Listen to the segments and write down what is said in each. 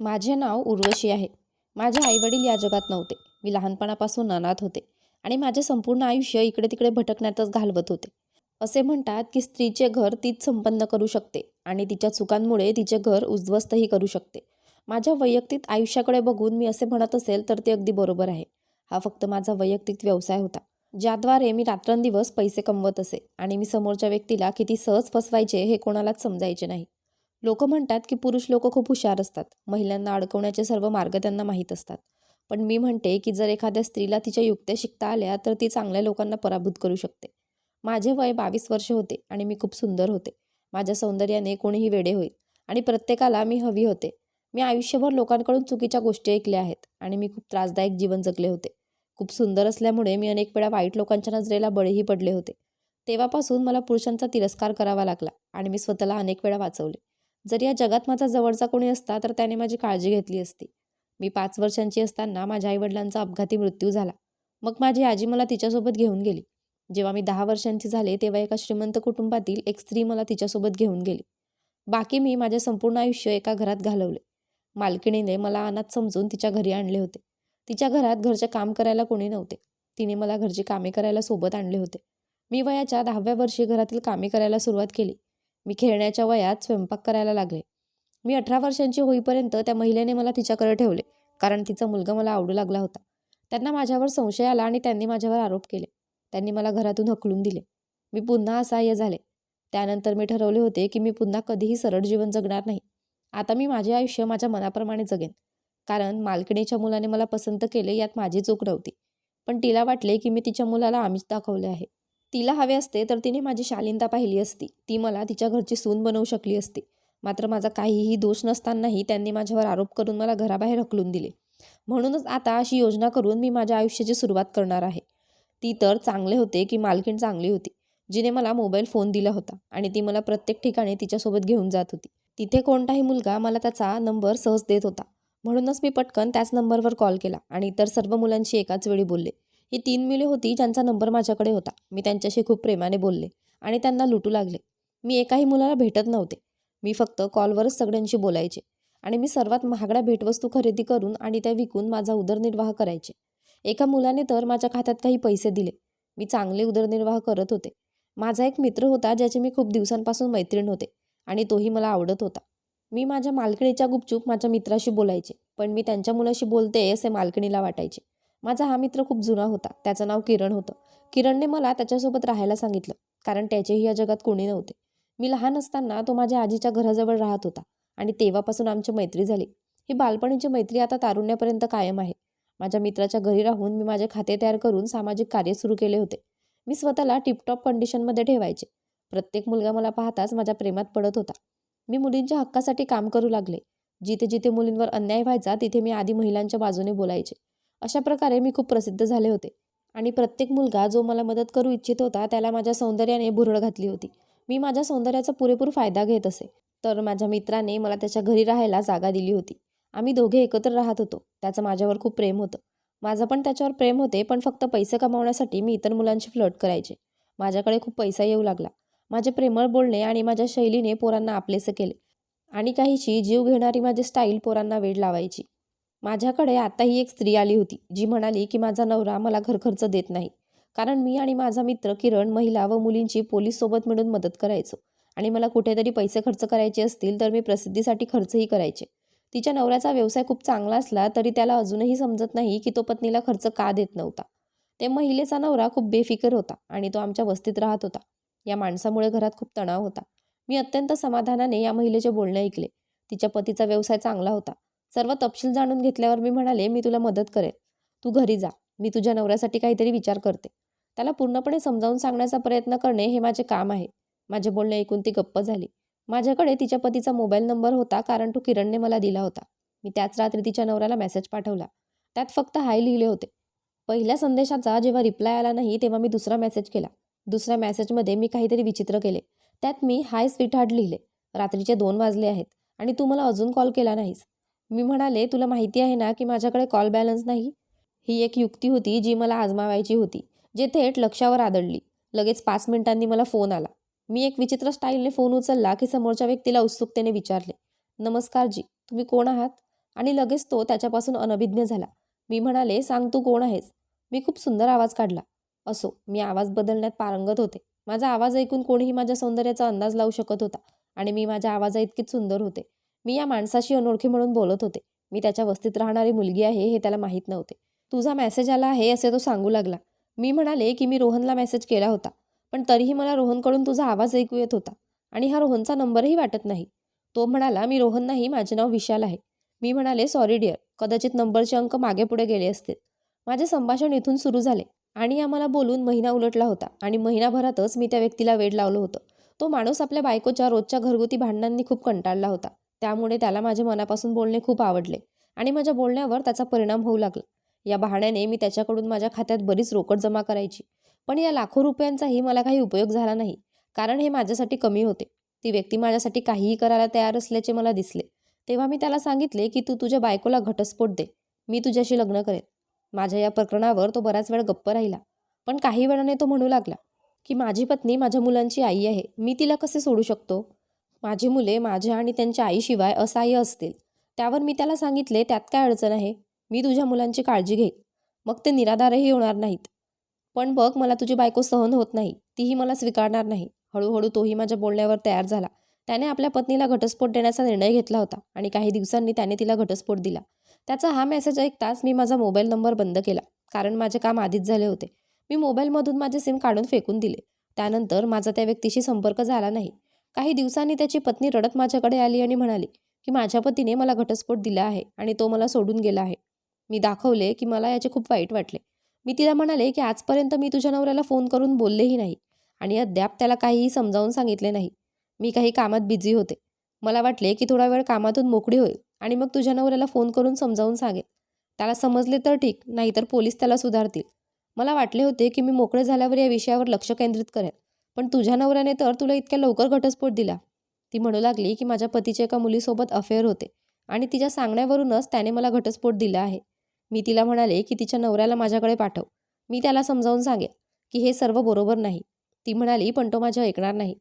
माझे नाव उर्वशी आहे. माझे आईवडील या जगात नव्हते. मी लहानपणापासून अनाथ होते आणि माझे संपूर्ण आयुष्य इकडे तिकडे भटकण्यातच घालवत होते. असे म्हणतात की स्त्रीचे घर तीच संपन्न करू शकते आणि तिच्या चुकांमुळे तिचे घर उद्ध्वस्तही करू शकते. माझ्या वैयक्तिक आयुष्याकडे बघून मी असे म्हणत असेल तर ते अगदी बरोबर आहे. हा फक्त माझा वैयक्तिक व्यवसाय होता. ज्याद्वारे मी रात्रंदिवस पैसे कमवत असे आणि मी समोरच्या व्यक्तीला किती सहज फसवायचे हे कोणालाच समजायचे नाही. लोक म्हणतात की पुरुष लोक खूप हुशार असतात. महिलांना अडकवण्याचे सर्व मार्ग त्यांना माहीत असतात. पण मी म्हणते की जर एखाद्या स्त्रीला तिच्या युक्त्या शिकता आल्या तर ती चांगल्या लोकांना पराभूत करू शकते. माझे वय बावीस वर्ष होते आणि मी खूप सुंदर होते. माझ्या सौंदर्याने कोणीही वेडे होईल आणि प्रत्येकाला मी हवी होते. मी आयुष्यभर लोकांकडून चुकीच्या गोष्टी ऐकल्या आहेत आणि मी खूप त्रासदायक जीवन जगले होते. खूप सुंदर असल्यामुळे मी अनेक वेळा वाईट लोकांच्या नजरेला बळीही पडले होते. तेव्हापासून मला पुरुषांचा तिरस्कार करावा लागला आणि मी स्वतःला अनेक वेळा वाचवले. जर या जगात माझा जवळचा कोणी असता तर त्याने माझी काळजी घेतली असती. मी पाच वर्षांची असताना माझ्या आईवडिलांचा अपघाती मृत्यू झाला. मग माझी आजी मला तिच्यासोबत घेऊन गेली. जेव्हा मी दहा वर्षांची झाले तेव्हा एका श्रीमंत कुटुंबातील एक स्त्री मला तिच्यासोबत घेऊन गेली. बाकी मी माझे संपूर्ण आयुष्य एका घरात घालवले. मालकिणीने मला अनाथ समजून तिच्या घरी आणले होते. तिच्या घरात घरचे काम करायला कोणी नव्हते. तिने मला घरची कामे करायला सोबत आणले होते. मी वयाच्या दहाव्या वर्षी घरातील कामे करायला सुरुवात केली. मी खेळण्याच्या वयात स्वयंपाक करायला लागले. मी अठरा वर्षांची होईपर्यंत त्या महिलेने मला तिच्याकडे ठेवले कारण तिचा मुलगा मला आवडू लागला होता. त्यांना माझ्यावर संशय आला आणि त्यांनी माझ्यावर आरोप केले. त्यांनी मला घरातून हकलून दिले. मी पुन्हा असहाय्य झाले. त्यानंतर मी ठरवले होते की मी पुन्हा कधीही सरळ जीवन जगणार नाही. आता मी माझे आयुष्य माझ्या मनाप्रमाणे जगेन. कारण मालकिणीच्या मुलाने मला पसंत केले यात माझी चूक नव्हती. पण तिला वाटले की मी तिच्या मुलाला आमिष दाखवले आहे. तिला हवे असते तर तिने माझी शालीनता पाहिली असती. ती मला तिच्या घरची सून बनवू शकली असती. मात्र माझा काहीही दोष नसतानाही त्यांनी माझ्यावर आरोप करून मला घराबाहेर हकलून दिले. म्हणूनच आता अशी योजना करून मी माझ्या आयुष्याची सुरुवात करणार आहे. ती तर चांगले होते की मालकीण चांगली होती. जिने मला मोबाईल फोन दिला होता आणि ती मला प्रत्येक ठिकाणी तिच्यासोबत घेऊन जात होती. तिथे कोणताही मुलगा मला त्याचा नंबर सहज देत होता. म्हणूनच मी पटकन त्याच नंबरवर कॉल केला आणि इतर सर्व मुलांशी एकाच वेळी बोलले. ही तीन मुले होती ज्यांचा नंबर माझ्याकडे होता. मी त्यांच्याशी खूप प्रेमाने बोलले आणि त्यांना लुटू लागले. मी एकाही मुलाला भेटत नव्हते. मी फक्त कॉलवरच सगळ्यांशी बोलायचे आणि मी सर्वात महागड्या भेटवस्तू खरेदी करून आणि त्या विकून माझा उदरनिर्वाह करायचे. एका मुलाने तर माझ्या खात्यात काही पैसे दिले. मी चांगले उदरनिर्वाह करत होते. माझा एक मित्र होता ज्याचे मी खूप दिवसांपासून मैत्रीण होते आणि तोही मला आवडत होता. मी माझ्या मालकिणीच्या गुपचूप माझ्या मित्राशी बोलायचे पण मी त्यांच्या मुलाशी बोलते असे मालकिणीला वाटायचे. माझा हा मित्र खूप जुना होता. त्याचं नाव किरण होतं. किरणने मला त्याच्यासोबत राहायला सांगितलं कारण त्याचेही या जगात कोणी नव्हते. मी लहान असताना तो माझ्या आजीच्या घराजवळ राहत होता आणि तेव्हापासून आमची मैत्री झाली. ही बालपणीची मैत्री आता तारुण्यापर्यंत कायम आहे. माझ्या मित्राच्या घरी राहून मी माझे खाते तयार करून सामाजिक कार्य सुरू केले होते. मी स्वतःला टिपटॉप कंडिशनमध्ये ठेवायचे. प्रत्येक मुलगा मला पाहताच माझ्या प्रेमात पडत होता. मी मुलींच्या हक्कासाठी काम करू लागले. जिथे जिथे मुलींवर अन्याय व्हायचा तिथे मी आधी महिलांच्या बाजूने बोलायचे. अशा प्रकारे मी खूप प्रसिद्ध झाले होते. आणि प्रत्येक मुलगा जो मला मदत करू इच्छित होता त्याला माझ्या सौंदर्याने भुरळ घातली होती. मी माझ्या सौंदर्याचा पुरेपूर फायदा घेत असे. तर माझ्या मित्राने मला त्याच्या घरी राहायला जागा दिली होती. आम्ही दोघे एकत्र राहत होतो. त्याचं माझ्यावर खूप प्रेम होतं. माझं पण त्याच्यावर प्रेम होते पण फक्त पैसे कमावण्यासाठी मी इतर मुलांशी फ्लट करायचे. माझ्याकडे खूप पैसा येऊ लागला. माझे प्रेमळ बोलणे आणि माझ्या शैलीने पोरांना आपलेसं केले. आणि काहीशी जीव घेणारी माझी स्टाईल पोरांना वेळ लावायची. माझ्याकडे आताही एक स्त्री आली होती जी म्हणाली की माझा नवरा मला घरखर्च देत नाही. कारण मी आणि माझा मित्र किरण महिला व मुलींची पोलीससोबत मिळून मदत करायचो. आणि मला कुठेतरी पैसे खर्च करायचे असतील तर मी प्रसिद्धीसाठी खर्चही करायचे. तिच्या नवऱ्याचा व्यवसाय खूप चांगला असला तरी त्याला अजूनही समजत नाही की तो पत्नीला खर्च का देत नव्हता. ते महिलेचा नवरा खूप बेफिकर होता आणि तो आमच्या वस्तीत राहत होता. या माणसामुळे घरात खूप तणाव होता. मी अत्यंत समाधानाने या महिलेचे बोलणे ऐकले. तिच्या पतीचा व्यवसाय चांगला होता. सर्व तपशील जाणून घेतल्यावर मी म्हणाले मी तुला मदत करेन तू घरी जा. मी तुझ्या नवऱ्यासाठी काहीतरी विचार करते. त्याला पूर्णपणे समजावून सांगण्याचा प्रयत्न करणे हे माझे काम आहे. माझे बोलणे ऐकून ती गप्प झाली. माझ्याकडे तिच्या पतीचा मोबाईल नंबर होता कारण तो किरणने मला दिला होता. मी त्याच रात्री तिच्या नवऱ्याला मेसेज पाठवला. त्यात फक्त हाय लिहिले होते. पहिल्या संदेशाचा जेव्हा रिप्लाय आला नाही तेव्हा मी दुसरा मेसेज केला. दुसऱ्या मेसेजमध्ये मी काहीतरी विचित्र केले. त्यात मी हाय स्वीट हार्ट लिहिले. रात्रीचे दोन वाजले आहेत आणि तू मला अजून कॉल केला नाहीस. मी म्हणाले तुला माहिती आहे ना की माझ्याकडे कॉल बॅलन्स नाही? ही एक युक्ती होती जी मला आजमावायची होती जे थेट लक्षावर आदळली. लगेच पाच मिनिटांनी मला फोन आला. मी एक विचित्र स्टाईलने फोन उचलला की समोरच्या व्यक्तीला उत्सुकतेने विचारले नमस्कार जी तुम्ही कोण आहात? आणि लगेच तो त्याच्यापासून अनभिज्ञ झाला. मी म्हणाले सांग तू कोण आहेस? मी खूप सुंदर आवाज काढला. असो मी आवाज बदलण्यात पारंगत होते. माझा आवाज ऐकून कोणीही माझ्या सौंदर्याचा अंदाज लावू शकत होता आणि मी माझ्या आवाजा इतकीच सुंदर होते. मी या माणसाशी अनोळखी म्हणून बोलत होते. मी त्याच्या वस्तीत राहणारी मुलगी आहे हे त्याला माहीत नव्हते. तुझा मेसेज आला आहे असे तो सांगू लागला. मी म्हणाले की मी रोहनला मेसेज केला होता पण तरीही मला रोहनकडून तुझा आवाज ऐकू येत होता आणि हा रोहनचा नंबरही वाटत नाही. तो म्हणाला मी रोहन नाही माझे नाव विशाल आहे. मी म्हणाले सॉरी डिअर कदाचित नंबरचे अंक मागे पुढे गेले असतील. माझे संभाषण इथून सुरू झाले आणि आम्हाला बोलून महिना उलटला होता आणि महिनाभरातच मी त्या व्यक्तीला वेड लावलं होतं. तो माणूस आपल्या बायकोच्या रोजच्या घरगुती भांडणांनी खूप कंटाळला होता. त्यामुळे त्याला माझे मनापासून बोलणे खूप आवडले आणि माझ्या बोलण्यावर त्याचा परिणाम होऊ लागला. या बहाण्याने मी त्याच्याकडून माझ्या खात्यात बरीच रोकड जमा करायची. पण या लाखो रुपयांचाही मला काही उपयोग झाला नाही कारण हे माझ्यासाठी कमी होते. ती व्यक्ती माझ्यासाठी काहीही करायला तयार असल्याचे मला दिसले. तेव्हा मी त्याला सांगितले की तू तुझ्या बायकोला घटस्फोट दे. मी तुझ्याशी लग्न करेन. माझ्या या प्रकरणावर तो बराच वेळ गप्प राहिला. पण काही वेळाने तो म्हणू लागला की माझी पत्नी माझ्या मुलांची आई आहे. मी तिला कसे सोडू शकतो? माझी मुले माझ्या आणि त्यांच्या आईशिवाय असहाय्य असतील. त्यावर मी त्याला सांगितले त्यात काय अडचण आहे? मी तुझ्या मुलांची काळजी घेईन. मग ते निराधारही होणार नाहीत. पण बघ मला तुझी बायको सहन होत नाही. तीही मला स्वीकारणार नाही. हळूहळू तोही माझ्या बोलण्यावर तयार झाला. त्याने आपल्या पत्नीला घटस्फोट देण्याचा निर्णय घेतला होता आणि काही दिवसांनी त्याने तिला घटस्फोट दिला. त्याचा हा मेसेज ऐकताच मी माझा मोबाईल नंबर बंद केला कारण माझे काम आधीच झाले होते. मी मोबाईलमधून माझे सिम काढून फेकून दिले. त्यानंतर माझा त्या व्यक्तीशी संपर्क झाला नाही. काही दिवसांनी त्याची पत्नी रडत माझ्याकडे आली आणि म्हणाली की माझ्या पतीने मला घटस्फोट दिला आहे आणि तो मला सोडून गेला आहे. मी दाखवले की मला याचे खूप वाईट वाटले. मी तिला म्हणाले की आजपर्यंत मी तुझ्या नवऱ्याला फोन करून बोललेही नाही आणि अद्याप त्याला काहीही समजावून सांगितले नाही. मी काही कामात बिझी होते. मला वाटले की थोडा वेळ कामातून मोकळी होईल आणि मग तुझ्या नवऱ्याला फोन करून समजावून सांगेल त्याला समजले तर ठीक नाहीतर पोलीस त्याला सुधारतील. मला वाटले होते की मी मोकळे झाल्यावर या विषयावर लक्ष केंद्रित करेन. पण तुझ्या नवऱ्याने तर तुला इतक्या लवकर घटस्फोट दिला. ती म्हणू लागली की माझ्या पतीचे एका मुलीसोबत अफेअर होते आणि तिच्या सांगण्यावरूनच त्याने मला घटस्फोट दिला आहे. मी तिला म्हणाले की तिच्या नवऱ्याला माझ्याकडे पाठव. मी त्याला समजावून सांगेन की हे सर्व बरोबर नाही. ती म्हणाली पण तो माझ्या ऐकणार नाही.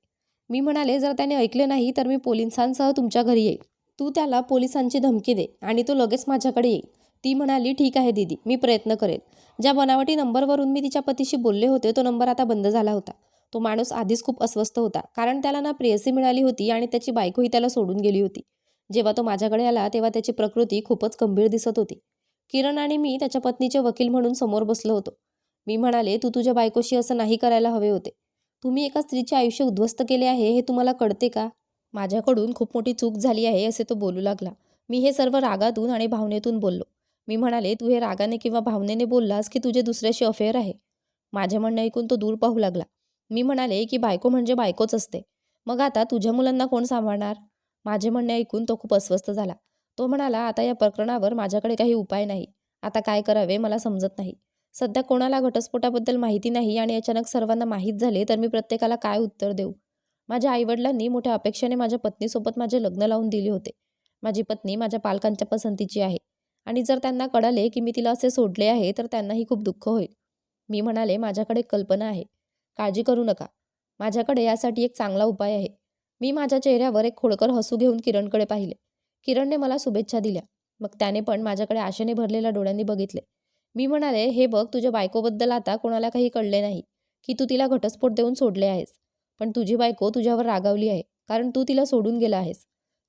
मी म्हणाले जर त्याने ऐकले नाही तर मी पोलिसांसह तुमच्या घरी येईल तू त्याला पोलिसांची धमकी दे आणि तो लगेच माझ्याकडे येईल. ती म्हणाली ठीक आहे दीदी मी प्रयत्न करेन. ज्या बनावटी नंबरवरून मी तिच्या पतीशी बोलले होते तो नंबर आता बंद झाला होता. तो माणूस आधीच खूप अस्वस्थ होता. कारण त्याला ना प्रेयसी मिळाली होती आणि त्याची बायकोही त्याला सोडून गेली होती. जेव्हा तो माझ्याकडे आला तेव्हा त्याची प्रकृती खूपच गंभीर दिसत होती. किरण आणि मी त्याच्या पत्नीचे वकील म्हणून समोर बसलो होतो. मी म्हणाले तू तुझ्या बायकोशी असं नाही करायला हवे होते. तुम्ही एका स्त्रीचे आयुष्य उद्ध्वस्त केले आहे हे तुम्हाला कळते का? माझ्याकडून खूप मोठी चूक झाली आहे असे तो बोलू लागला. मी हे सर्व रागातून आणि भावनेतून बोललो. मी म्हणाले तू हे रागाने किंवा भावनेने बोललास की तुझे दुसऱ्याशी अफेअर आहे. माझे म्हणणं ऐकून तो दूर पाहू लागला. मी म्हणाले की बायको म्हणजे बायकोच असते. मग आता तुझ्या मुलांना कोण सांभाळणार? माझे म्हणणे ऐकून तो खूप अस्वस्थ झाला. तो म्हणाला आता या प्रकरणावर माझ्याकडे काही उपाय नाही. आता काय करावे मला समजत नाही. सध्या कोणाला घटस्फोटाबद्दल माहिती नाही आणि अचानक सर्वांना माहीत झाले तर मी प्रत्येकाला काय उत्तर देऊ? माझ्या आईवडिलांनी मोठ्या अपेक्षेने माझ्या पत्नीसोबत माझे लग्न लावून दिले होते. माझी पत्नी माझ्या पालकांच्या पसंतीची आहे. आणि जर त्यांना कळाले की मी तिला असे सोडले आहे तर त्यांनाही खूप दुःख होईल. मी म्हणाले माझ्याकडे कल्पना आहे. काळजी करू नका. माझ्याकडे यासाठी एक चांगला उपाय आहे. मी माझ्या चेहऱ्यावर एक खोडकर हसू घेऊन किरणकडे पाहिले. किरणने मला शुभेच्छा दिल्या. मग त्याने पण माझ्याकडे आशेने भरलेल्या डोळ्यांनी बघितले. मी म्हणाले हे बघ तुझ्या बायकोबद्दल आता कोणाला काही कळले नाही की तू तिला घटस्फोट देऊन सोडले आहेस. पण तुझी बायको तुझ्यावर रागावली आहे कारण तू तिला सोडून गेला आहेस.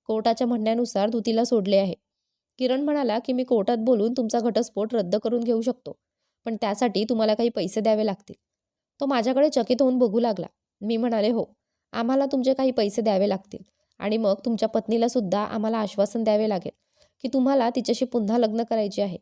कोर्टाच्या म्हणण्यानुसार तू तिला सोडले आहे. किरण म्हणाला की मी कोर्टात बोलून तुमचा घटस्फोट रद्द करून घेऊ शकतो पण त्यासाठी तुम्हाला काही पैसे द्यावे लागतील. तो माझ्याकडे चकित होऊन बघू लागला. मी म्हणाले हो आम्हाला तुमचे काही पैसे द्यावे लागतील आणि मग तुमच्या पत्नीला सुद्धा आम्हाला आश्वासन द्यावे लागेल की तुम्हाला तिच्याशी पुन्हा लग्न करायचे आहे.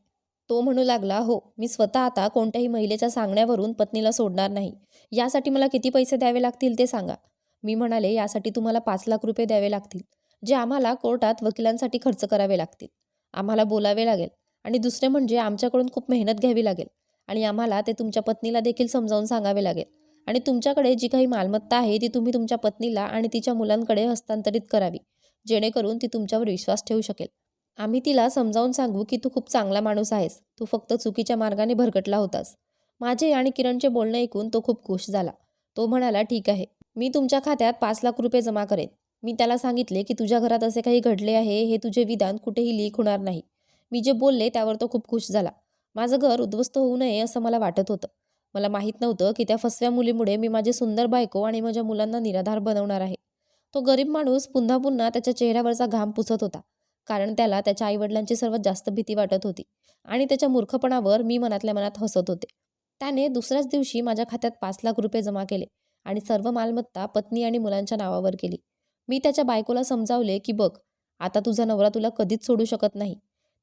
तो म्हणू लागला हो मी स्वतः आता कोणत्याही महिलेच्या सांगण्यावरून पत्नीला सोडणार नाही. यासाठी मला किती पैसे द्यावे लागतील ते सांगा. मी म्हणाले यासाठी तुम्हाला पाच लाख रुपये द्यावे लागतील जे आम्हाला कोर्टात वकिलांसाठी खर्च करावे लागतील. आम्हाला बोलावे लागेल आणि दुसरे म्हणजे आमच्याकडून खूप मेहनत घ्यावी लागेल. आणि आम्हाला ते तुमच्या पत्नीला देखील समजावून सांगावे लागेल. आणि तुमच्याकडे जी काही मालमत्ता आहे ती तुम्ही तुमच्या पत्नीला आणि तिच्या मुलांकडे हस्तांतरित करावी जेणेकरून ती तुमच्यावर विश्वास ठेवू शकेल. आम्ही तिला समजावून सांगू की तू खूप चांगला माणूस आहेस. तू फक्त चुकीच्या मार्गाने भरकटला होतास. माझे आणि किरणचे बोलणे ऐकून तो खूप खुश झाला. तो म्हणाला ठीक आहे. मी तुमच्या खात्यात पाच लाख रुपये जमा करेन. मी त्याला सांगितले की तुझ्या घरात असे काही घडले आहे हे तुझे विधान कुठेही लीक होणार नाही. मी जे बोलले त्यावर तो खूप खुश झाला. माझं घर उद्ध्वस्त होऊ नये असं मला वाटत होतं. मला माहीत नव्हतं की त्या फसव्या मुलीमुळे मी माझी सुंदर बायको आणि माझ्या मुलांना निराधार बनवणार आहे. तो गरीब माणूस पुन्हा पुन्हा त्याच्या चेहऱ्यावरचा घाम पुसत होता. कारण त्याला त्याच्या आईवडिलांची सर्वात जास्त भीती वाटत होती आणि त्याच्या मूर्खपणावर मी मनातल्या मनात हसत होते. त्याने दुसऱ्याच दिवशी माझ्या खात्यात पाच लाख रुपये जमा केले आणि सर्व मालमत्ता पत्नी आणि मुलांच्या नावावर केली. मी त्याच्या बायकोला समजावले की बघ आता तुझा नवरा तुला कधीच सोडू शकत नाही.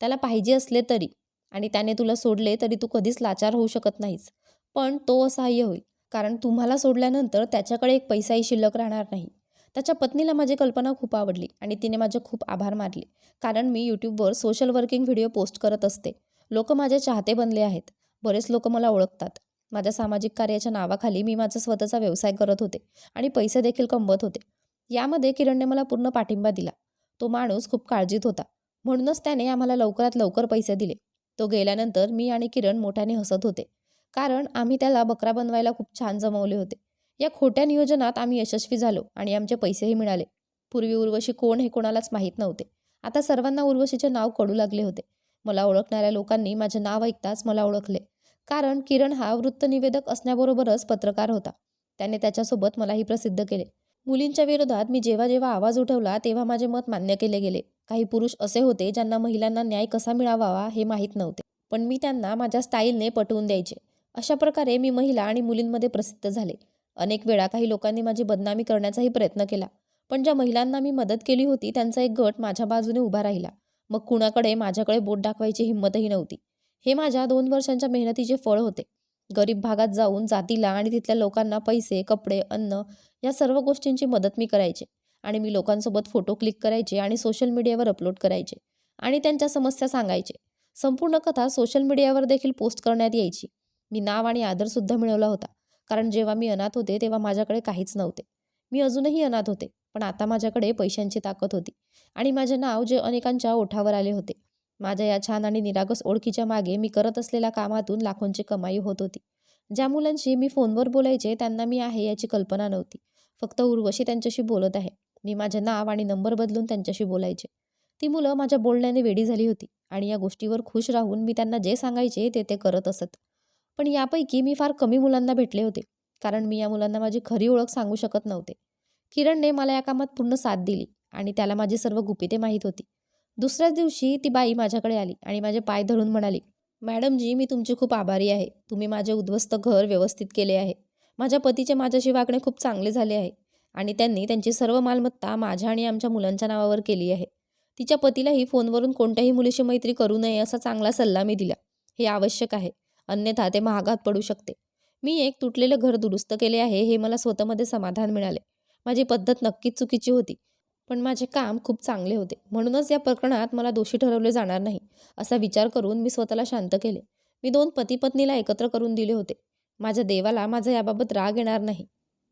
त्याला पाहिजे असले तरी आणि त्याने तुला सोडले तरी तू कधीच लाचार होऊ शकत नाहीस. पण तो असहाय्य होईल. कारण तुम्हाला सोडल्यानंतर त्याच्याकडे एक पैसाही शिल्लक राहणार नाही. त्याच्या पत्नीला माझी कल्पना खूप आवडली आणि तिने माझे खूप आभार मानले. कारण मी यूट्यूबवर सोशल वर्किंग व्हिडिओ पोस्ट करत असते. लोक माझे चाहते बनले आहेत. बरेच लोक मला ओळखतात. माझ्या सामाजिक कार्याच्या नावाखाली मी माझा स्वतःचा व्यवसाय करत होते आणि पैसे देखील कमवत होते. यामध्ये किरणने मला पूर्ण पाठिंबा दिला. तो माणूस खूप काळजीत होता. म्हणूनच त्याने आम्हाला लवकरात लवकर पैसे दिले. तो गेल्यानंतर मी आणि किरण मोठ्याने हसत होते. कारण आम्ही त्याला बकरा बनवायला खूप छान जमवले होते. या खोट्या नियोजनात आम्ही यशस्वी झालो आणि आमचे पैसेही मिळाले. पूर्वी उर्वशी कोण हे कोणालाच माहीत नव्हते. आता सर्वांना उर्वशीचे नाव कळू लागले होते. मला ओळखणाऱ्या लोकांनी माझे नाव ऐकताच मला ओळखले. कारण किरण हा वृत्तनिवेदक असण्याबरोबरच पत्रकार होता. त्याने त्याच्यासोबत मलाही प्रसिद्ध केले. मुलींच्या विरोधात मी जेव्हा जेव्हा आवाज उठवला तेव्हा माझे मत मान्य केले गेले. काही पुरुष असे होते ज्यांना महिलांना न्याय कसा मिळावा हे माहीत नव्हते. पण मी त्यांना माझ्या स्टाईलने पटवून द्यायचे. अशा प्रकारे मी महिला आणि मुलींमध्ये प्रसिद्ध झाले. अनेक वेळा काही लोकांनी माझी बदनामी करण्याचाही प्रयत्न केला. पण ज्या महिलांना मी मदत केली होती त्यांचा एक गट माझ्या बाजूने उभा राहिला. मग कुणाकडे माझ्याकडे बोट दाखवायची हिंमतही नव्हती. हे माझ्या दोन वर्षांच्या मेहनतीचे फळ होते. गरीब भागात जाऊन जातीला आणि तिथल्या लोकांना पैसे कपडे अन्न या सर्व गोष्टींची मदत मी करायचे. आणि मी लोकांसोबत फोटो क्लिक करायचे आणि सोशल मीडियावर अपलोड करायचे आणि त्यांच्या समस्या सांगायचे. संपूर्ण कथा सोशल मीडियावर देखील पोस्ट करण्यात यायची. मी नाव आणि आदरसुद्धा मिळवला होता. कारण जेव्हा मी अनाथ होते तेव्हा माझ्याकडे काहीच नव्हते. मी अजूनही अनाथ होते पण आता माझ्याकडे पैशांची ताकद होती आणि माझे नाव जे अनेकांच्या ओठावर आले होते. माझ्या या छान आणि निरागस ओळखीच्या मागे मी करत असलेल्या कामातून लाखोंची कमाई होत होती. ज्या मुलांशी मी फोनवर बोलायचे त्यांना मी आहे याची कल्पना नव्हती. फक्त उर्वशी त्यांच्याशी बोलत आहे. मी माझे नाव आणि नंबर बदलून त्यांच्याशी बोलायचे. ती मुलं माझ्या बोलण्याने वेडी झाली होती आणि या गोष्टीवर खुश राहून मी त्यांना जे सांगायचे ते ते करत असत. पण यापैकी मी फार कमी मुलांना भेटले होते कारण मी या मुलांना माझी खरी ओळख सांगू शकत नव्हते. किरणने मला या कामात पूर्ण साथ दिली आणि त्याला माझी सर्व गुपिते माहीत होती. दुसऱ्याच दिवशी ती बाई माझ्याकडे आली आणि माझे पाय धरून म्हणाली मॅडमजी मी तुमची खूप आभारी आहे. तुम्ही माझे उद्ध्वस्त घर व्यवस्थित केले आहे. माझ्या पतीचे माझ्याशी वागणे खूप चांगले झाले आहे. आणि त्यांनी त्यांची सर्व मालमत्ता माझ्या आणि आमच्या मुलांच्या नावावर केली आहे. तिच्या पतीलाही फोनवरून कोणत्याही मुलीशी मैत्री करू नये असा चांगला सल्ला मी दिला. हे आवश्यक आहे. अन्यथा ते महागात पडू शकते. मी एक तुटलेलं घर दुरुस्त केले आहे हे मला स्वतःमध्ये समाधान मिळाले. माझी पद्धत नक्कीच चुकीची होती पण माझे काम खूप चांगले होते. म्हणूनच या प्रकरणात मला दोषी ठरवले जाणार नाही असा विचार करून मी स्वतःला शांत केले. मी दोन पती पत्नीला एकत्र करून दिले होते. माझ्या देवाला माझा याबाबत राग येणार नाही.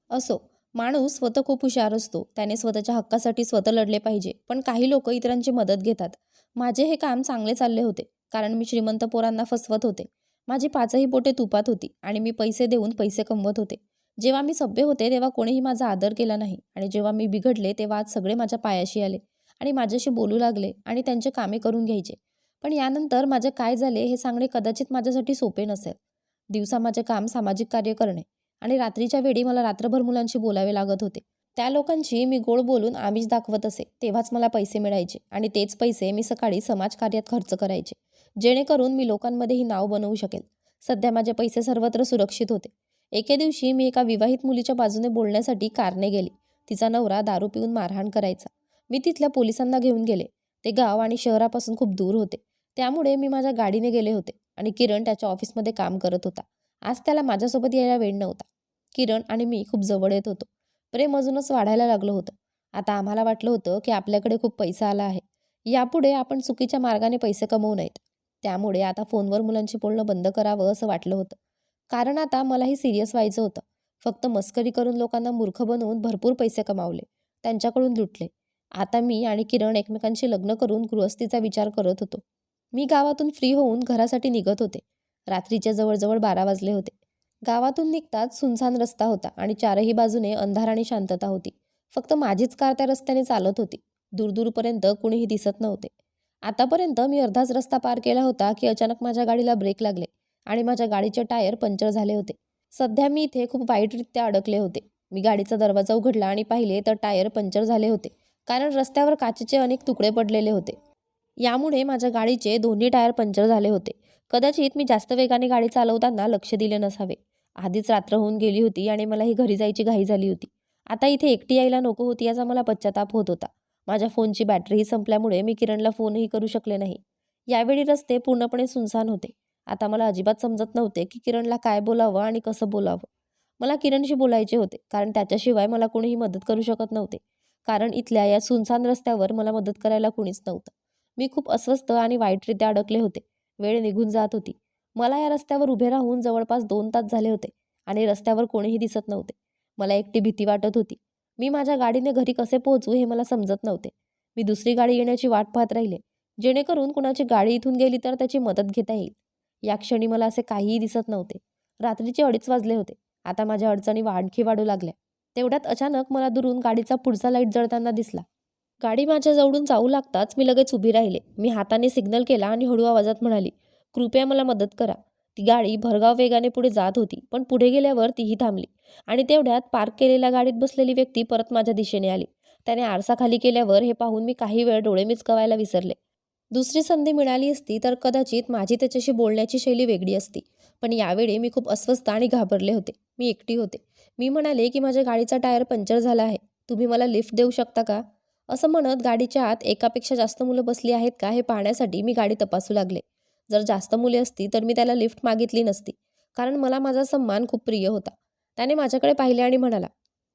असो. माणूस स्वतः खूप हुशार असतो. त्याने स्वतःच्या हक्कासाठी स्वतः लढले पाहिजे. पण काही लोक इतरांची मदत घेतात. माझे हे काम चांगले चालले होते कारण मी श्रीमंत पोरांना फसवत होते. माझी पाचही बोटे तुपात होती आणि मी पैसे देऊन पैसे कमवत होते. जेव्हा मी सभ्य होते तेव्हा कोणीही माझा आदर केला नाही. आणि जेव्हा मी बिघडले तेव्हा आज सगळे माझ्या पायाशी आले आणि माझ्याशी बोलू लागले आणि त्यांचे कामे करून घ्यायचे. पण यानंतर माझे काय झाले हे सांगणे कदाचित माझ्यासाठी सोपे नसेल. दिवसा माझे काम सामाजिक कार्य करणे. आणि रात्रीच्या वेळी मला रात्रभर मुलांशी बोलावे लागत होते. त्या लोकांची मी गोड बोलून आमिष दाखवत असे तेव्हाच मला पैसे मिळायचे आणि तेच पैसे मी सकाळी समाजकार्यात खर्च करायचे जेणेकरून मी लोकांमध्येही नाव बनवू शकेल. सध्या माझे पैसे सर्वत्र सुरक्षित होते. एके दिवशी मी एका विवाहित मुलीच्या बाजूने बोलण्यासाठी कारने गेली. तिचा नवरा दारू पिऊन मारहाण करायचा. मी तिथल्या पोलिसांना घेऊन गेले. ते गाव आणि शहरापासून खूप दूर होते. त्यामुळे मी माझ्या गाडीने गेले होते आणि किरण त्याच्या ऑफिसमध्ये काम करत होता. आज त्याला माझ्यासोबत यायला वेळ नव्हता. किरण आणि मी खूप जवळ येत होतो. प्रेम अजूनच वाढायला लागलं होतं. आता आम्हाला वाटलं होतं की आपल्याकडे खूप पैसा आला आहे. यापुढे आपण चुकीच्या मार्गाने पैसे कमवू नयेत. त्यामुळे आता फोनवर मुलांशी बोलणं बंद करावं असं वाटलं होतं. कारण आता मलाही सिरियस व्हायचं होतं. फक्त मस्करी करून लोकांना मूर्ख बनवून भरपूर पैसे कमावले. त्यांच्याकडून लुटले. आता मी आणि किरण एकमेकांशी लग्न करून गृहस्थीचा विचार करत होतो. मी गावातून फ्री होऊन घरासाठी निघत होते. रात्रीच्या जवळजवळ बारा वाजले होते. गावातून निघताच सुनसान रस्ता होता आणि चारही बाजूने अंधार आणि शांतता होती. फक्त माझीच कार त्या रस्त्याने चालत होती. दूरदूरपर्यंत कुणीही दिसत नव्हते. आतापर्यंत मी अर्धाच रस्ता पार केला होता की अचानक माझ्या गाडीला ब्रेक लागले आणि माझ्या गाडीचे टायर पंक्चर झाले होते. सध्या मी इथे खूप वाईटरित्या अडकले होते. मी गाडीचा दरवाजा उघडला आणि पाहिले तर टायर पंक्चर झाले होते. कारण रस्त्यावर काचेचे अनेक तुकडे पडलेले होते. यामुळे माझ्या गाडीचे दोन्ही टायर पंक्चर झाले होते. कदाचित मी जास्त वेगाने गाडी चालवताना लक्ष दिले नसावे. आधीच रात्र होऊन गेली होती आणि मला ही घरी जायची घाई झाली होती. आता इथे एकटी यायला नको होती याचा मला पश्चाताप होत होता. माझ्या फोनची बॅटरीही संपल्यामुळे मी किरणला फोनही करू शकले नाही. यावेळी रस्ते पूर्णपणे सुनसान होते. आता मला अजिबात समजत नव्हते की किरणला काय बोलावं आणि कसं बोलावं. मला किरणशी बोलायचे होते कारण त्याच्याशिवाय मला कोणीही मदत करू शकत नव्हते. कारण इथल्या या सुनसान रस्त्यावर मला मदत करायला कोणीच नव्हतं. मी खूप अस्वस्थ आणि वाईटरित्या अडकले होते. वेळ निघून जात होती. मला या रस्त्यावर उभे राहून जवळपास दोन तास झाले होते आणि रस्त्यावर कोणीही दिसत नव्हते. मला एकटी भीती वाटत होती. मी माझ्या गाडीने घरी कसे पोहोचू हे मला समजत नव्हते. मी दुसरी गाडी येण्याची वाट पाहत राहिले. जेणेकरून कुणाची गाडी इथून गेली तर त्याची मदत घेता येईल. या क्षणी मला असे काहीही दिसत नव्हते. रात्रीचे अडीच वाजले होते. आता माझ्या अडचणी आणखी वाढू लागल्या. तेवढ्यात अचानक मला दुरून गाडीचा पुढचा लाइट जळताना दिसला. गाडी माझ्याजवळून जाऊ लागताच मी लगेच उभी राहिले. मी हाताने सिग्नल केला आणि हळू आवाजात म्हणाली कृपया मला मदत करा. ती गाडी भरगाव वेगाने पुढे जात होती पण पुढे गेल्यावर तीही थांबली आणि तेवढ्यात पार्क केलेल्या गाडीत बसलेली व्यक्ती परत माझ्या दिशेने आली. त्याने आरसा खाली केल्यावर हे पाहून मी काही वेळ डोळे मिचकवायला विसरले. दुसरी संधी मिळाली असती तर कदाचित माझी त्याच्याशी बोलण्याची शैली वेगळी असती पण यावेळी मी खूप अस्वस्थ आणि घाबरले होते. मी एकटी होते. मी म्हणाले की माझ्या गाडीचा टायर पंक्चर झाला आहे. तुम्ही मला लिफ्ट देऊ शकता का? असं म्हणत गाडीच्या आत एकापेक्षा जास्त मुलं बसली आहेत का हे पाहण्यासाठी मी गाडी तपासू लागले. जर जास्त मुले असती तर मी त्याला लिफ्ट मागितली नसती कारण मला माझा सन्मान खूप प्रिय होता. त्याने माझ्याकडे पाहिले आणि म्हणाला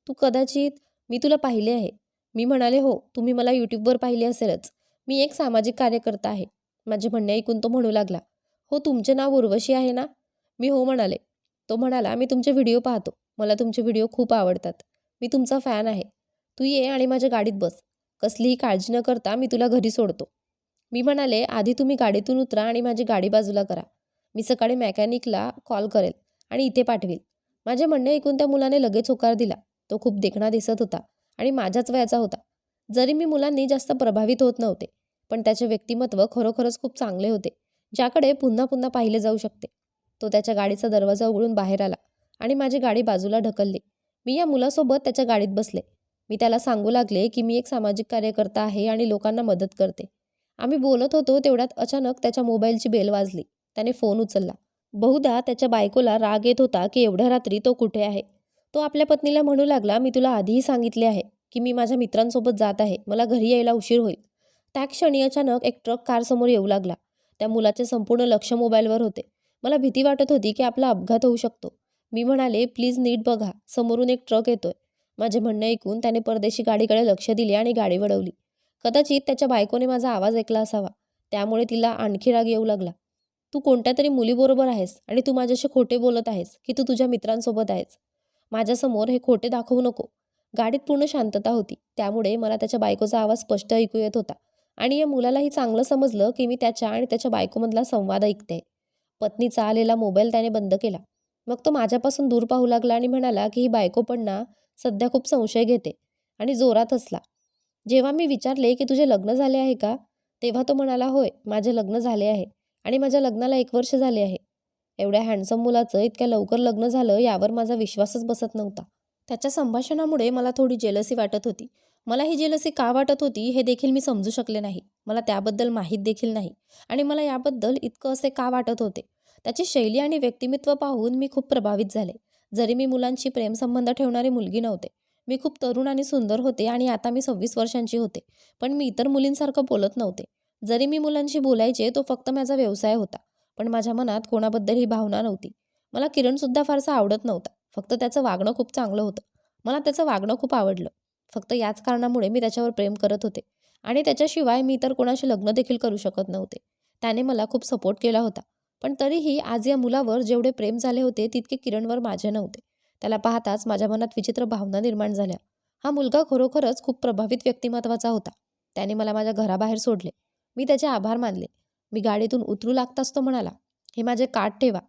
तू कदाचित मी तुला पाहिले आहे. मी म्हणाले हो तुम्ही मला यूट्यूबवर पाहिले असेलच. मी एक सामाजिक कार्यकर्ता आहे. माझे म्हणणे ऐकून तो म्हणू लागला हो तुमचे नाव उर्वशी आहे ना? मी हो म्हणाले. तो म्हणाला मी तुमचे व्हिडिओ पाहतो. मला तुमचे व्हिडिओ खूप आवडतात. मी तुमचा फॅन आहे. तू ये आणि माझ्या गाडीत बस. कसलीही काळजी न करता मी तुला घरी सोडतो. मी म्हणाले आधी तुम्ही गाडीतून उतरा आणि माझी गाडी बाजूला करा. मी सकाळी मेकॅनिकला कॉल करेल आणि इथे पाठवेल. माझे म्हणणे ऐकून त्या मुलाने लगेच होकार दिला. तो खूप देखणा दिसत होता आणि माझ्याच वयाचा होता. जरी मी मुलांनी जास्त प्रभावित होत नव्हते पण त्याचे व्यक्तिमत्व खरोखरच खूप चांगले होते ज्याकडे पुन्हा पुन्हा पाहिले जाऊ शकते. तो त्याच्या गाडीचा दरवाजा उघडून बाहेर आला आणि माझी गाडी बाजूला ढकलली. मी या मुलासोबत त्याच्या गाडीत बसले. मी त्याला सांगू लागले की मी एक सामाजिक कार्यकर्ता आहे आणि लोकांना मदत करते. आम्ही बोलत होतो तेवढ्यात अचानक त्याच्या मोबाईलची बेल वाजली. त्याने फोन उचलला. बहुधा त्याच्या बायकोला राग येत होता की एवढ्या रात्री तो कुठे आहे? तो आपल्या पत्नीला म्हणू लागला मी तुला आधीही सांगितले आहे की मी माझ्या मित्रांसोबत जात आहे. मला घरी यायला उशीर होईल. त्या क्षणी अचानक एक ट्रक कारसमोर येऊ लागला. त्या मुलाचे संपूर्ण लक्ष मोबाईलवर होते. मला भीती वाटत होती की आपला अपघात होऊ शकतो. मी म्हणाले प्लीज नीट बघा. समोरून एक ट्रक येतोय. माझे म्हणणे ऐकून त्याने परदेशी गाडीकडे लक्ष दिले आणि गाडी वळवली. कदाचित त्याच्या बायकोने माझा आवाज ऐकला असावा. त्यामुळे तिला आणखी राग येऊ लागला. तू कोणत्या तरी मुलीबरोबर आहेस आणि तू माझ्याशी खोटे बोलत आहेस की तू तुझ्या मित्रांसोबत आहेस? माझ्यासमोर हे खोटे दाखवू नको. गाडीत पूर्ण शांतता होती. त्यामुळे मला त्याच्या बायकोचा आवाज स्पष्ट ऐकू येत होता. आणि या मुलालाही चांगलं समजलं की मी त्याच्या आणि त्याच्या बायकोमधला संवाद ऐकते. पत्नीचा आलेला मोबाईल त्याने बंद केला. मग तो माझ्यापासून दूर पाहू लागला आणि म्हणाला की ही बायको पण ना सध्या खूप संशय घेते आणि जोरात असला जेव्हा मी विचारले की तुझे लग्न झाले आहे का? तेव्हा तो म्हणाला होय माझे लग्न झाले आहे आणि माझ्या लग्नाला एक वर्ष झाले आहे. एवढ्या हँडसम मुलाचं इतक्या लवकर लग्न झालं यावर माझा विश्वासच बसत नव्हता. त्याच्या संभाषणामुळे मला थोडी जेलसी वाटत होती. मला ही जेलसी का वाटत होती हे देखील मी समजू शकले नाही. मला त्याबद्दल माहीत देखील नाही आणि मला याबद्दल इतकं असे का वाटत होते? त्याची शैली आणि व्यक्तिमत्व पाहून मी खूप प्रभावित झाले. जरी मी मुलांशी प्रेमसंबंध ठेवणारी मुलगी नव्हते. मी खूप तरुण आणि सुंदर होते आणि आता मी सव्वीस वर्षांची होते. पण मी इतर मुलींसारखं बोलत नव्हते. जरी मी मुलांशी बोलायचे तो फक्त माझा व्यवसाय होता. पण माझ्या मनात कोणाबद्दल ही भावना नव्हती. मला किरणसुद्धा फारसा आवडत नव्हता. फक्त त्याचं वागणं खूप चांगलं होतं. मला त्याचं वागणं खूप आवडलं. फक्त याच कारणामुळे मी त्याच्यावर प्रेम करत होते. आणि त्याच्याशिवाय मी इतर कोणाशी लग्न देखील करू शकत नव्हते. त्याने मला खूप सपोर्ट केला होता. पण तरीही आज या मुलावर जेवढे प्रेम झाले होते तितके किरणवर माझे नव्हते. त्याला पाहताच माझ्या मनात विचित्र भावना निर्माण झाल्या. हा मुलगा खरोखरच खूप प्रभावित व्यक्तिमत्वाचा होता. त्याने मला माझ्या घराबाहेर सोडले. मी त्याचे आभार मानले. मी गाडीतून उतरू लागताच तो म्हणाला हे माझे काठ ठेवा.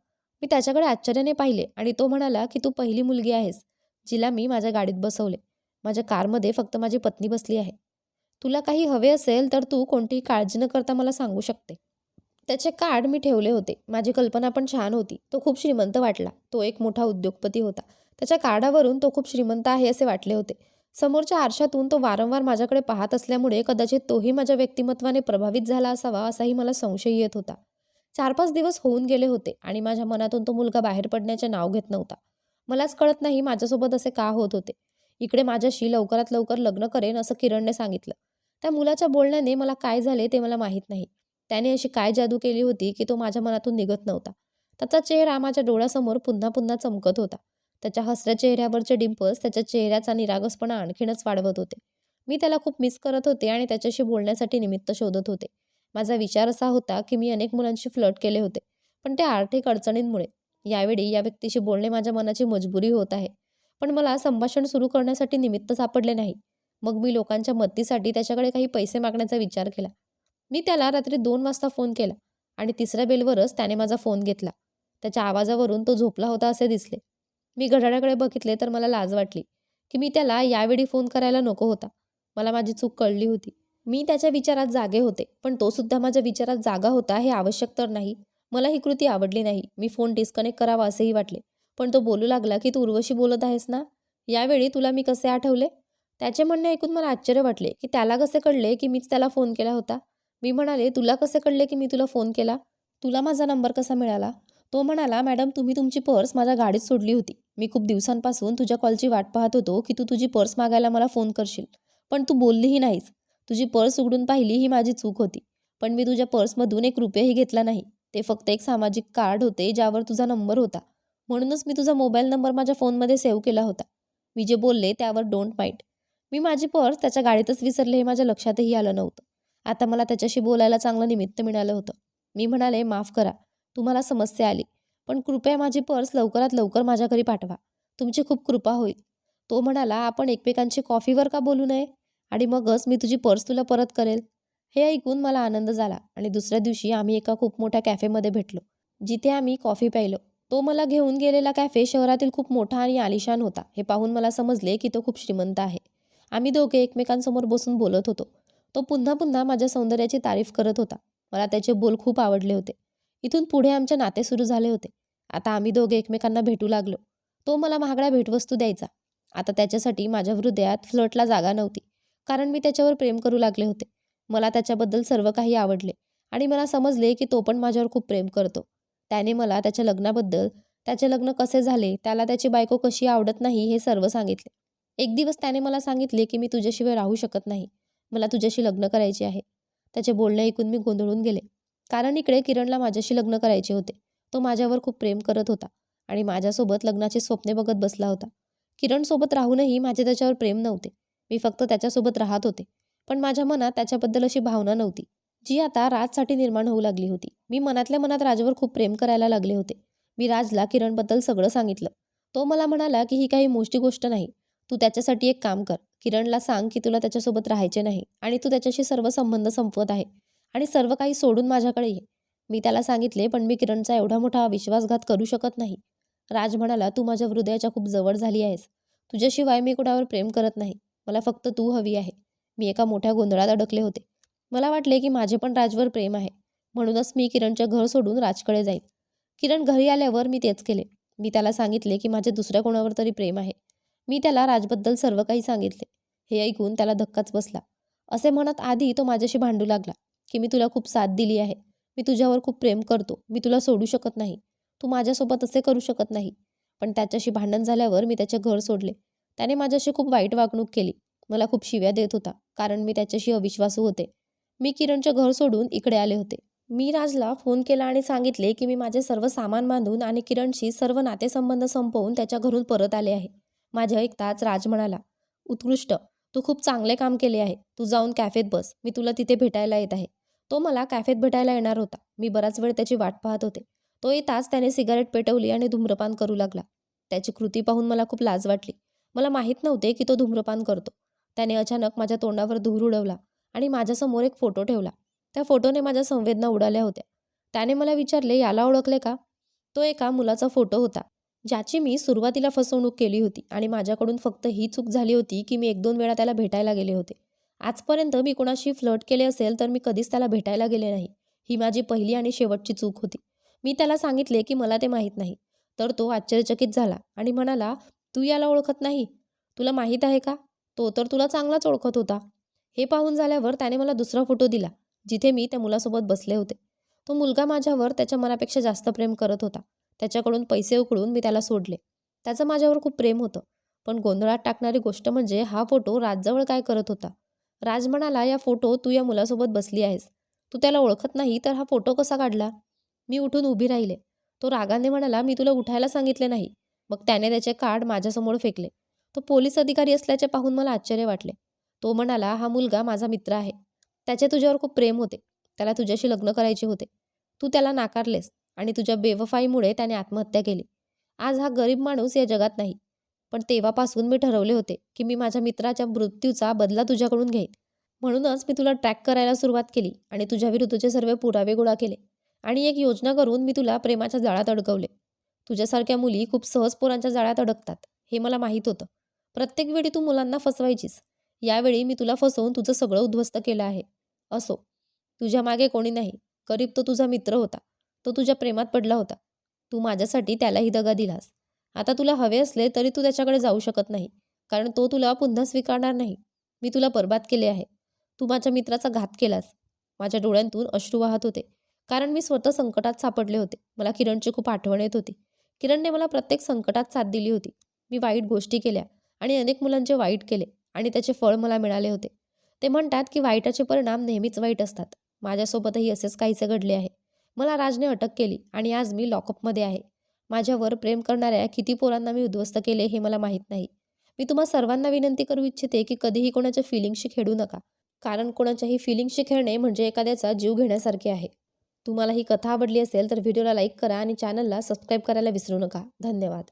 मी त्याच्याकडे आश्चर्याने पाहिले आणि तो म्हणाला की तू पहिली मुलगी आहेस जिला मी माझ्या गाडीत बसवले. माझ्या कारमध्ये फक्त माझी पत्नी बसली आहे. तुला काही हवे असेल तर तू कोणतीही काळजी न करता मला सांगू शकते. त्याचे कार्ड मी ठेवले होते. माझी कल्पना पण छान होती. तो खूप श्रीमंत वाटला. तो एक मोठा उद्योगपती होता. त्याच्या कार्डावरून तो खूप श्रीमंत आहे असे वाटले होते. समोरच्या आरशातून तो वारंवार माझ्याकडे पाहत असल्यामुळे कदाचित तोही माझ्या व्यक्तिमत्वाने प्रभावित झाला असावा असाही मला संशय येत होता. चार पाच दिवस होऊन गेले होते आणि माझ्या मनातून तो मुलगा बाहेर पडण्याचे नाव घेत नव्हता. मलाच कळत नाही माझ्यासोबत असे का होत होते. इकडे माझ्याशी लवकरात लवकर लग्न करेन असं किरणने सांगितलं. त्या मुलाच्या बोलण्याने मला काय झाले ते मला माहीत नाही. त्याने अशी काय जादू केली होती की तो माझ्या मनातून निघत नव्हता. त्याचा चेहरा माझ्या डोळ्यासमोर पुन्हा पुन्हा चमकत होता. त्याच्या हसऱ्या चेहऱ्यावरचे डिंपल्स त्याच्या चेहऱ्याचा निरागसपणा आणखीनच वाढवत होते. मी त्याला खूप मिस करत होते आणि त्याच्याशी बोलण्यासाठी निमित्त शोधत होते. माझा विचार असा होता की मी अनेक मुलांशी फ्लट केले होते पण त्या आर्थिक अडचणींमुळे यावेळी या व्यक्तीशी बोलणे माझ्या मनाची मजबुरी होत आहे. पण मला संभाषण सुरू करण्यासाठी निमित्त सापडले नाही. मग मी लोकांच्या मदतीसाठी त्याच्याकडे काही पैसे मागण्याचा विचार केला. मी त्याला रात्री दोन वाजता फोन केला आणि तिसऱ्या बेलवरच त्याने माझा फोन घेतला. त्याच्या आवाजावरून तो झोपला होता असे दिसले. मी घड्याळाकडे बघितले तर मला लाज वाटली की मी त्याला यावेळी फोन करायला नको होता. मला माझी चूक कळली होती. मी त्याच्या विचारात जागे होते पण तो सुद्धा माझ्या विचारात जागा होता हे आवश्यक तर नाही. मला ही कृती आवडली नाही. मी फोन डिस्कनेक्ट करावा असेही वाटले. पण तो बोलू लागला की तू उर्वशी बोलत आहेस ना? यावेळी तुला मी कसे आठवले? त्याचे म्हणणे ऐकून मला आश्चर्य वाटले की त्याला कसे कळले की मीच त्याला फोन केला होता? मी म्हणाले तुला कसे कळले की मी तुला फोन केला? तुला माझा नंबर कसा मिळाला? तो म्हणाला मॅडम तुम्ही तुमची पर्स माझ्या गाडीत सोडली होती. मी खूप दिवसांपासून तुझ्या कॉलची वाट पाहत होतो की तू तुझी पर्स मागायला मला फोन करशील. पण तू बोललीही नाहीस. तुझी पर्स उघडून पाहिली ही माझी चूक होती. पण मी तुझ्या पर्समधून एक रुपयाही घेतला नाही. ते फक्त एक सामाजिक कार्ड होते ज्यावर तुझा नंबर होता. म्हणूनच मी तुझा मोबाईल नंबर माझ्या फोनमध्ये सेव्ह केला होता. मी जे बोलले त्यावर डोंट माइट मी माझी पर्स त्याच्या गाडीतच विसरले हे माझ्या लक्षातही आलं नव्हतं. आता मला त्याच्याशी बोलायला चांगलं निमित्त मिळालं होतं. मी म्हणाले माफ करा. तुम्हाला समस्या आली. पण कृपया माझी पर्स लवकरात लवकर माझ्या घरी पाठवा. तुमची खूप कृपा होईल. तो म्हणाला आपण एकमेकांची कॉफीवर का बोलू नये? आणि मगच मी तुझी पर्स तुला परत करेल. हे ऐकून मला आनंद झाला आणि दुसऱ्या दिवशी आम्ही एका खूप मोठ्या कॅफेमध्ये भेटलो जिथे आम्ही कॉफी प्यायलो. तो मला घेऊन गेलेला कॅफे शहरातील खूप मोठा आणि आलिशान होता. हे पाहून मला समजले की तो खूप श्रीमंत आहे. आम्ही दोघे एकमेकांसमोर बसून बोलत होतो. तो पुन्हा पुन्हा माझ्या सौंदर्याची तारीफ करत होता. मला त्याचे बोल खूप आवडले होते. इथून पुढे आमचे नाते सुरू झाले होते. आता आम्ही दोघे एकमेकांना भेटू लागलो. तो मला महागड्या भेटवस्तू द्यायचा. आता त्याच्यासाठी माझ्या हृदयात फ्लटला जागा नव्हती. कारण मी त्याच्यावर प्रेम करू लागले होते. मला त्याच्याबद्दल सर्व काही आवडले. आणि मला समजले की तो पण माझ्यावर खूप प्रेम करतो. त्याने मला त्याच्या लग्नाबद्दल त्याचे लग्न कसे झाले त्याला त्याची बायको कशी आवडत नाही हे सर्व सांगितले. एक दिवस त्याने मला सांगितले की मी तुझ्याशिवाय राहू शकत नाही. मला तुझ्याशी लग्न करायचे आहे. त्याचे बोलणे ऐकून मी गोंधळून गेले. कारण इकडे किरणला माझ्याशी लग्न करायचे होते. तो माझ्यावर खूप प्रेम करत होता आणि माझ्यासोबत लग्नाचे स्वप्ने बघत बसला होता. किरणसोबत राहूनही माझे त्याच्यावर प्रेम नव्हते. मी फक्त त्याच्यासोबत राहत होते. पण माझ्या मनात त्याच्याबद्दल अशी भावना नव्हती जी आता राजसाठी निर्माण होऊ लागली होती. मी मनातल्या मनात राजवर खूप प्रेम करायला लागले होते. मी राजला किरणबद्दल सगळं सांगितलं. तो मला म्हणाला की ही काही मोठी गोष्ट नाही. तू त्याच्यासाठी एक काम कर. किरणला सांग की तुला त्याच्यासोबत राहायचे नाही आणि तू त्याच्याशी सर्व संबंध संपवत आहे आणि सर्व काही सोडून माझ्याकडे ये. मी त्याला सांगितले पण मी किरणचा एवढा मोठा विश्वासघात करू शकत नाही. राज म्हणाला तू माझ्या हृदयाच्या खूप जवळ झाली आहेस. तुझ्याशिवाय मी कुणावर प्रेम करत नाही. मला फक्त तू हवी आहे. मी एका मोठ्या गोंधळात अडकले होते. मला वाटले की माझे पण राजवर प्रेम आहे. म्हणूनच मी किरणच्या घर सोडून राजकडे जाईन. किरण घरी आल्यावर मी तेच केले. मी त्याला सांगितले की माझे दुसऱ्या कोणावर तरी प्रेम आहे. मी त्याला राजबद्दल सर्व काही सांगितले. हे ऐकून त्याला धक्काच बसला. असे म्हणत आधी तो माझ्याशी भांडू लागला की मी तुला खूप साथ दिली आहे. मी तुझ्यावर खूप प्रेम करतो. मी तुला सोडू शकत नाही. तू माझ्यासोबत असे करू शकत नाही. पण त्याच्याशी भांडण झाल्यावर मी त्याचे घर सोडले. त्याने माझ्याशी खूप वाईट वागणूक केली. मला खूप शिव्या देत होता कारण मी त्याच्याशी अविश्वासू होते. मी किरणचे घर सोडून इकडे आले होते. मी राजला फोन केला आणि सांगितले की मी माझे सर्व सामान बांधून आणि किरणशी सर्व नातेसंबंध संपवून त्याच्या घरून परत आले आहे. माझ्या ऐकताच राज म्हणाला उत्कृष्ट. तू खूप चांगले काम केले आहे. तू जाऊन कॅफेत बस. मी तुला तिथे भेटायला येत आहे. तो मला कॅफेत भेटायला येणार होता. मी बराच वेळ त्याची वाट पाहत होते. तो येताच त्याने सिगारेट पेटवली आणि धूम्रपान करू लागला. त्याची कृती पाहून मला खूप लाज वाटली. मला माहीत नव्हते की तो धूम्रपान करतो. त्याने अचानक माझ्या तोंडावर धूर उडवला आणि माझ्यासमोर एक फोटो ठेवला. त्या फोटोने माझ्या संवेदना उडाल्या होत्या. त्याने मला विचारले याला ओळखले का? तो एका मुलाचा फोटो होता. ज्याची मी सुरुवातीला फसवणूक केली होती आणि माझ्याकडून फक्त ही चूक झाली होती की मी एक दोन वेळा त्याला भेटायला गेले होते. आजपर्यंत मी कोणाशी फ्लर्ट केले असेल तर मी कधीच त्याला भेटायला गेले नाही. ही माझी पहिली आणि शेवटची चूक होती. मी त्याला सांगितले की मला ते माहीत नाही. तर तो आश्चर्यचकित झाला आणि म्हणाला तू याला ओळखत नाही? तुला माहीत आहे का? तो तर तुला चांगलाच ओळखत होता. हे पाहून झाल्यावर त्याने मला दुसरा फोटो दिला जिथे मी त्या मुलासोबत बसले होते. तो मुलगा माझ्यावर त्याच्या मनापेक्षा जास्त प्रेम करत होता. त्याच्याकडून पैसे उकळून मी त्याला सोडले. त्याचं माझ्यावर खूप प्रेम होतं. पण गोंधळात टाकणारी गोष्ट म्हणजे हा फोटो राजजवळ काय करत होता? राज म्हणाला या फोटो तू या मुलासोबत बसली आहेस. तू त्याला ओळखत नाही तर हा फोटो कसा काढला? मी उठून उभी राहिले. तो रागाने म्हणाला मी तुला उठायला सांगितले नाही. मग त्याने त्याचे कार्ड माझ्यासमोर फेकले. तो पोलीस अधिकारी असल्याचे पाहून मला आश्चर्य वाटले. तो म्हणाला हा मुलगा माझा मित्र आहे. त्याचे तुझ्यावर खूप प्रेम होते. त्याला तुझ्याशी लग्न करायचे होते. तू त्याला नाकारलेस. आणि तुझ्या बेवफाईमुळे त्याने आत्महत्या केली. आज हा गरीब माणूस या जगात नाही. पण तेव्हापासून मी ठरवले होते की मी माझ्या मित्राच्या मृत्यूचा बदला तुझ्याकडून घेईन. म्हणूनच मी तुला ट्रॅक करायला सुरुवात केली आणि तुझ्या विरुद्धचे सर्व पुरावे गोळा केले आणि एक योजना करून मी तुला प्रेमाच्या जाळ्यात अडकवले. तुझ्यासारख्या मुली खूप सहज पोरांच्या जाळ्यात अडकतात हे मला माहीत होतं. प्रत्येक वेळी तू मुलांना फसवायचीस. यावेळी मी तुला फसवून तुझं सगळं उद्ध्वस्त केलं आहे. असो तुझ्या मागे कोणी नाही. गरीब तो तुझा मित्र होता. तो तुझ्या प्रेमात पडला होता. तू माझ्यासाठी त्यालाही दगा दिलास. आता तुला हवे असले तरी तू त्याच्याकडे जाऊ शकत नाही कारण तो तुला पुन्हा स्वीकारणार नाही. मी तुला बर्बाद केले आहे. तू माझ्या मित्राचा घात केलास. माझ्या डोळ्यांतून अश्रू वाहत होते. कारण मी स्वतः संकटात सापडले होते. मला किरणची खूप आठवण येत होती. किरणने मला प्रत्येक संकटात साथ दिली होती. मी वाईट गोष्टी केल्या आणि अनेक मुलांचे वाईट केले आणि त्याचे फळ मला मिळाले होते. ते म्हणतात की वाईटाचे परिणाम नेहमीच वाईट असतात. माझ्यासोबतही असेच काहीसे घडले आहे. मला राजने अटक केली आणि आज मी लॉकअपमध्ये आहे. माझ्यावर प्रेम करणाऱ्या किती पोरांना मी उद्ध्वस्त केले हे मला माहीत नाही. मी तुम्हा सर्वांना विनंती करू इच्छिते की कधीही कोणाच्या फिलिंगशी खेळू नका. कारण कोणाच्याही फिलिंगशी खेळणे म्हणजे एखाद्याचा जीव घेण्यासारखे आहे. तुम्हाला ही कथा आवडली असेल तर व्हिडिओला लाईक करा आणि चॅनलला सबस्क्राईब करायला विसरू नका. धन्यवाद.